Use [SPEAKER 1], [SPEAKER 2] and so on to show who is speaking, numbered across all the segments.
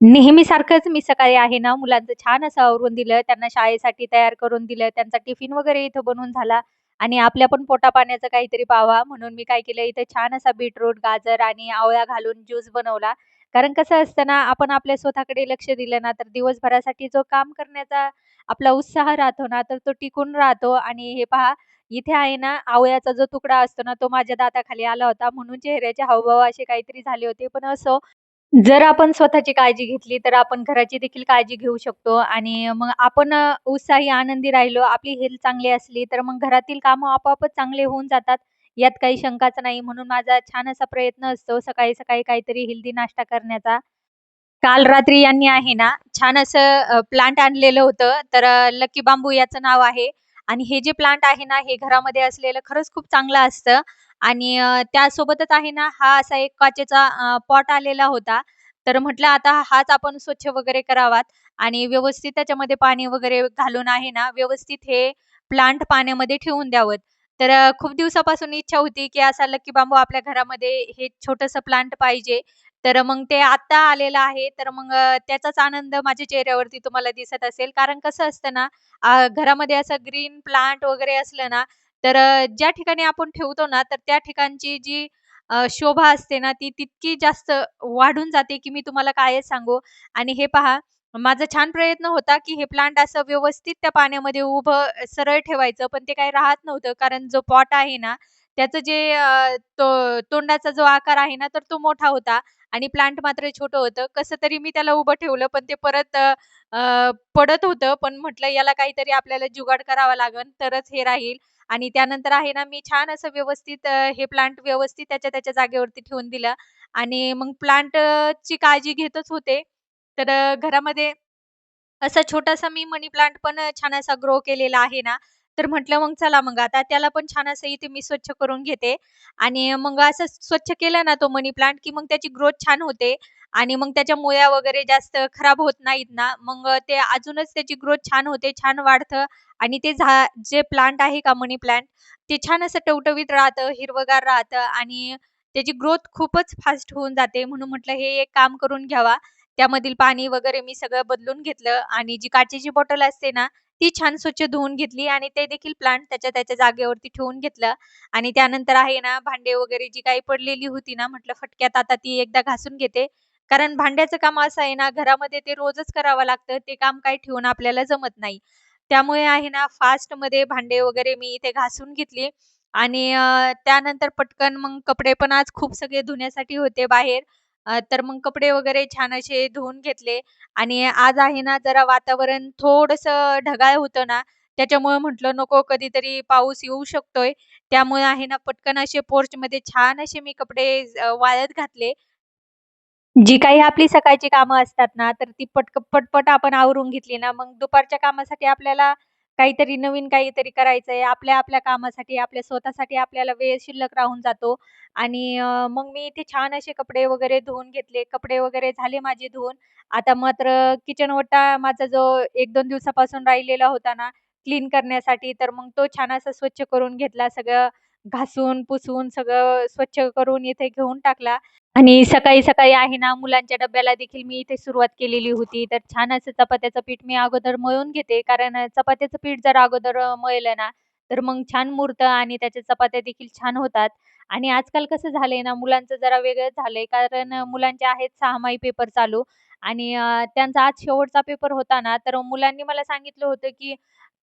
[SPEAKER 1] नेहमीसारखंच मी सकाळी आहे ना, मुलांचं छान असं आवरून दिलं. त्यांना शाळेसाठी तयार करून दिलं. त्यांचा टिफिन वगैरे इथं बनवून झाला आणि आपल्या पण पोटापाण्याचं काहीतरी पावा म्हणून मी काय केलं इथे छान असा बीटरूट, गाजर आणि आवळा घालून ज्यूस बनवला. कारण कसं असतं ना, आपण आपल्या स्वतःकडे लक्ष दिलं ना, तर दिवसभरासाठी जो काम करण्याचा आपला उत्साह राहतो ना, तर तो टिकून राहतो आणि हे पहा इथे आहे ना, आवळ्याचा जो तुकडा असतो ना, तो माझ्या दाताखाली आला होता म्हणून चेहऱ्याचे हावभाव असे काहीतरी झाले होते. पण असो जर आपण स्वतःची काळजी घेतली, तर आपण घराची देखील काळजी घेऊ शकतो आणि मग आपण उत्साही, आनंदी राहिलो, आपली हेल्थ चांगली असली, तर मग घरातील कामं आपोआपच चांगले होऊन जातात. यात काही शंकाच नाही. म्हणून माझा छान असा प्रयत्न असतो सकाळी-सकाळी काहीतरी हेल्दी नाश्ता करण्याचा. काल रात्री यांनी आहे ना, छान असं प्लांट आणलेलं होतं. तर लकी बांबू याचं नाव आहे आणि हे जे प्लांट आहे ना, हे घरामध्ये असलेलं खरंच खूप चांगलं असतं आणि अ, त्यासोबतच आहे ना, हा असा एक काचेचा अ, पॉट आलेला होता. तर म्हटलं आता हाच आपण स्वच्छ वगैरे करावात आणि व्यवस्थित त्याच्यामध्ये पाणी वगैरे घालून आहे ना, व्यवस्थित हे प्लांट पाण्यामध्ये ठेवून द्यावं. तर अ, खूप दिवसापासून इच्छा होती, की असा लकी बांबू आपल्या घरामध्ये हे छोटंसं प्लांट पाहिजे. तर मग ते आत्ता आलेलं आहे. तर मग अ, त्याचाच आनंद माझ्या चेहऱ्यावरती तुम्हाला दिसत असेल. कारण कसं असतं ना, अ, घरामध्ये असं ग्रीन प्लांट वगैरे असलं ना, तर ज्या ठिकाणी आपण ठेवतो ना, तर त्या ठिकाणची जी शोभा असते ना, ती तितकी जास्त वाढून जाते, की मी तुम्हाला काय सांगू. आणि हे पहा, माझा छान प्रयत्न होता, की हे प्लांट असं व्यवस्थित त्या पाण्यामध्ये उभं सरळ ठेवायचं, पण ते काही राहत नव्हतं. कारण जो पॉट आहे ना, त्याचं जे तो तोंडाचा जो आकार आहे ना, तर तो मोठा होता आणि प्लांट मात्र छोटं होतं. कसं तरी मी त्याला उभं ठेवलं, पण ते परत पडत होतं. पण म्हटलं याला काहीतरी आपल्याला जुगाड करावा लागेल, तरच हे राहील. आणि त्यानंतर आहे ना, मी छान असं व्यवस्थित हे प्लांट व्यवस्थित त्याच्या त्याच्या जागेवरती ठेवून दिलं आणि मग प्लांट ची काळजी घेतच होते. तर घरामध्ये असा छोटासा मी मनी प्लांट पण छान असा ग्रो केलेला आहे ना, तर म्हटलं मग चला मग आता त्याला पण छान असं इथे मी स्वच्छ करून घेते आणि मग असं स्वच्छ केलं ना तो मनी प्लांट, की मग त्याची ग्रोथ छान होते आणि मग त्याच्या मुळ्या वगैरे जास्त खराब होत नाहीत ना, मग ते अजूनच त्याची ग्रोथ छान होते, छान वाढतं आणि ते झा जे प्लांट आहे का मनी प्लांट, ते छान असं टवटवीत राहतं, हिरवगार राहतं आणि त्याची ग्रोथ खूपच फास्ट होऊन जाते. म्हणून म्हटलं हे एक काम करून घ्यावा. त्यामधील पाणी वगैरे मी सगळं बदलून घेतलं आणि जी काचेची बॉटल असते ना, ती छान स्वच्छ धुवून घेतली आणि ते देखील प्लांट त्याच्या त्याच्या जागेवरती ठेवून घेतलं आणि त्यानंतर आहे ना, भांडे वगैरे जी काही पडलेली होती ना, म्हटलं फटक्यात आता ती एकदा घासून घेते. कारण भांड्याचं काम असं आहे ना, घरामध्ये ते रोजच करावं लागतं. ते काम काही ठेवून आपल्याला जमत नाही. त्यामुळे आहे ना, फास्टमध्ये भांडे वगैरे मी इथे घासून घेतली आणि त्यानंतर पटकन मग कपडे पण आज खूप सगळे धुण्यासाठी होते बाहेर. अ, तर मग कपडे वगैरे छान असे धुवून घेतले आणि आज आहे ना जरा वातावरण थोडंसं ढगाळ होतं ना, त्याच्यामुळे म्हटलं नको कधीतरी पाऊस येऊ शकतोय. त्यामुळे आहे ना पटकन असे पोर्चमध्ये छान असे मी कपडे अ, वाळत घातले. जी काही आपली सकाळची कामं असतात ना, तर ती पटक पटपट आपण आवरून घेतली ना, मग दुपारच्या कामासाठी आपल्याला काहीतरी नवीन काहीतरी करायचंय. आपल्या आपल्या कामासाठी, आपल्या स्वतःसाठी आपल्याला वेळ शिल्लक राहून जातो आणि मग मी इथे छान असे कपडे वगैरे धुवून घेतले. कपडे वगैरे झाले माझे धुवून. आता मात्र किचन ओटा माझा जो 1-2 दिवसापासून राहिलेला होता ना, क्लीन करण्यासाठी, तर मग तो छान असा स्वच्छ करून घेतला. सगळं घासून, पुसून सगळं स्वच्छ करून इथे घेऊन टाकला. आणि सकाळी-सकाळी आहे ना, मुलांच्या डब्याला देखील मी इथे सुरुवात केलेली होती. तर छान असं चपात्याचं पीठ मी अगोदर मळून घेते. कारण चपात्याचं पीठ जर अगोदर मळलं ना, तर मग छान मुरतं आणि त्याच्या चपात्या देखील छान होतात. आणि आजकाल कसं झालंय ना, मुलांचं जरा वेगळं झालंय. कारण मुलांचे आहेत सहामाही पेपर चालू आणि त्यांचा आज शेवटचा पेपर होता ना, तर मुलांनी मला सांगितलं होतं, की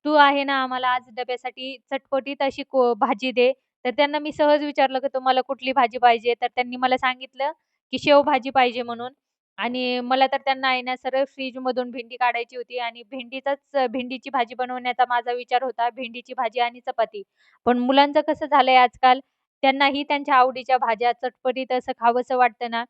[SPEAKER 1] "तू आहे ना, आम्हाला आज डब्यासाठी चटपटीत अशी को भाजी दे." तर त्यांना मी सहज विचारलं, की "तुम्हाला कुठली भाजी पाहिजे?" तर त्यांनी मला सांगितलं, की शेवभाजी पाहिजे म्हणून आणि मला तर त्यांना आहे ना, सरळ फ्रीजमधून भेंडी काढायची होती आणि भेंडीचाच भेंडीची भाजी बनवण्याचा माझा विचार होता. भेंडीची भाजी आणि चपाती. पण मुलांचं कसं झालंय आजकाल, त्यांनाही त्यांच्या आवडीच्या भाज्या चटपटीत असं खावंसं वाटतं ना,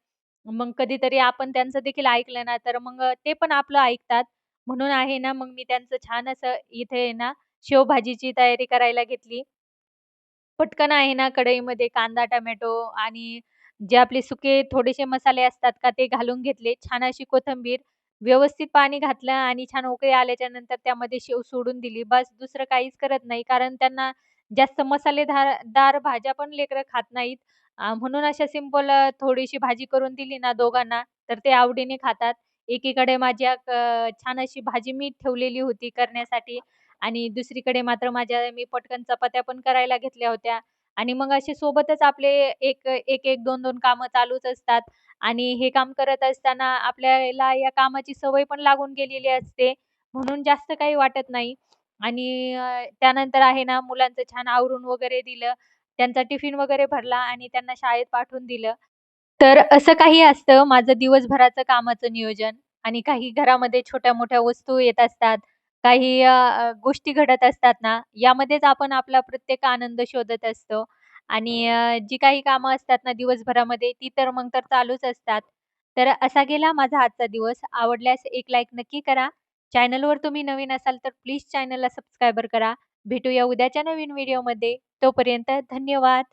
[SPEAKER 1] मग कधीतरी आपण त्यांचं देखील ऐकलं ना, तर मग ते पण आपलं ऐकतात. म्हणून आहे ना, मग मी त्यांचं छान असं इथे आहे ना, शेवभाजीची तयारी करायला घेतली. पटकन आहे ना, कढईमध्ये कांदा, टोमॅटो आणि जे आपले सुके थोडेसे मसाले असतात का, ते घालून घेतले. छान अशी कोथिंबीर, व्यवस्थित पाणी घातलं आणि छान उकळी आल्याच्यानंतर त्यामध्ये शेव सोडून दिली. बस दुसरं काहीच करत नाही. कारण त्यांना जास्त मसालेदार दार भाज्या पण लेकरं खात नाहीत. अ, म्हणून अशा सिंपल थोडीशी भाजी करून दिली ना दोघांना, तर ते आवडीने खातात. एकीकडे माझ्या छान अशी भाजी मी ठेवलेली होती करण्यासाठी आणि दुसरीकडे मात्र माझ्या मी पटकन चपात्या पण करायला घेतल्या होत्या. आणि मग असे सोबतच आपले एक एक एक दोन दोन कामं चालूच असतात. आणि हे काम करत असताना आपल्याला या कामाची सवय पण लागून गेलेली असते. म्हणून जास्त काही वाटत नाही. आणि त्यानंतर आहे ना मुलांचं छान आवरून वगैरे दिलं. त्यांचा टिफिन वगैरे भरला आणि त्यांना शाळेत पाठवून दिलं. तर असं काही असतं. माझं दिवसभराचं कामाचं नियोजन. आणि काही घरामध्ये छोट्या-मोठ्या वस्तू येत असतात. काही अ, गोष्टी घडत असतात ना, यामध्येच आपण आपला प्रत्येक आनंद शोधत असतो आणि अ, जी काही कामं असतात ना दिवसभरामध्ये ती तर मग तर चालूच असतात. तर असा गेला माझा आजचा दिवस. आवडल्यास एक लाईक नक्की करा. चॅनलवर तुम्ही नवीन असाल तर प्लीज चॅनलला सबस्क्रायबर करा. भेटूया उद्याच्या नवीन व्हिडिओमध्ये. तोपर्यंत धन्यवाद.